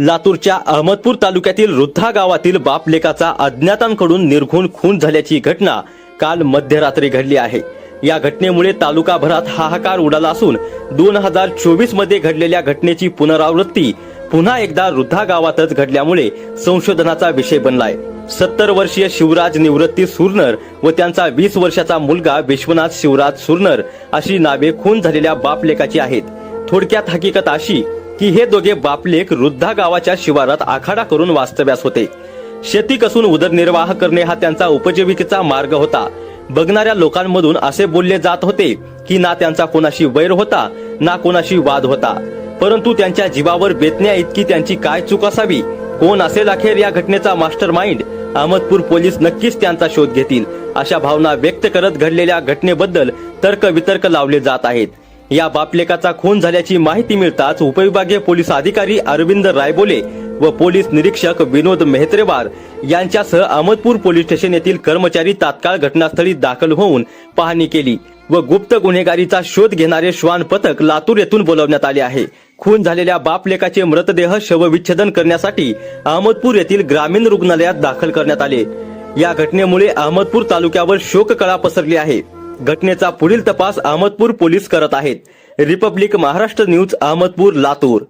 लातूरच्या अहमदपूर तालुक्यातील रुद्धा गावातील बापलेकाचा अज्ञातांकडून निर्घुण खून झाल्याची घटना काल मध्यरात्री घडली आहे. या घटनेमुळे तालुकाभरात हाहाकार उडाला असून दोन हजार चोवीसमध्ये घडलेल्या घटनेची पुनरावृत्ती पुन्हा एकदा रुद्धा गावातच घडल्यामुळे संशोधनाचा विषय बनलाय. सत्तर वर्षीय शिवराज निवृत्ती सुरनर व त्यांचा वीस वर्षाचा मुलगा विश्वनाथ शिवराज सुरनर अशी नावे खून झालेल्या बापलेकाची आहेत. थोडक्यात हकीकत अशी की हे दोघे बापलेक रुद्धा गावाच्या शिवारात आखाडा करून वास्तव्यास होते. शेती कसून उदरनिर्वाह करणे हा त्यांचा उपजीविकेचा मार्ग होता. बघणाऱ्या लोकांमधून असे बोलले जात होते की ना त्यांचा कोणाशी वैर होता ना कोणाशी वाद होता. परंतु त्यांच्या जीवावर बेतण्या इतकी त्यांची काय चूक असावी? कोण असेल अखेर या घटनेचा मास्टर माइंड अहमदपूर पोलीस नक्कीच त्यांचा शोध घेतील अशा भावना व्यक्त करत घडलेल्या घटनेबद्दल तर्क वितर्क लावले जात आहेत. या बापलेकाचा खून झाल्याची माहिती मिळताच उपविभागीय पोलीस अधिकारी अरविंद रायबोले व पोलीस निरीक्षक विनोद मेहत्रेवार यांच्यासह अहमदपूर पोलीस स्टेशन येथील कर्मचारी तात्काळ घटनास्थळी दाखल होऊन पाहणी केली व गुप्त गुन्हेगारीचा शोध घेणारे श्वान पथक लातूर येथून बोलवण्यात आले आहे. खून झालेल्या बापलेकाचे मृतदेह शवविच्छेदन करण्यासाठी अहमदपूर येथील ग्रामीण रुग्णालयात दाखल करण्यात आले. या घटनेमुळे अहमदपूर तालुक्यावर शोककळा पसरली आहे. घटनेचा पुढील तपास अहमदपूर पोलीस करत आहेत. Republic Maharashtra news Ahmedpur Latur.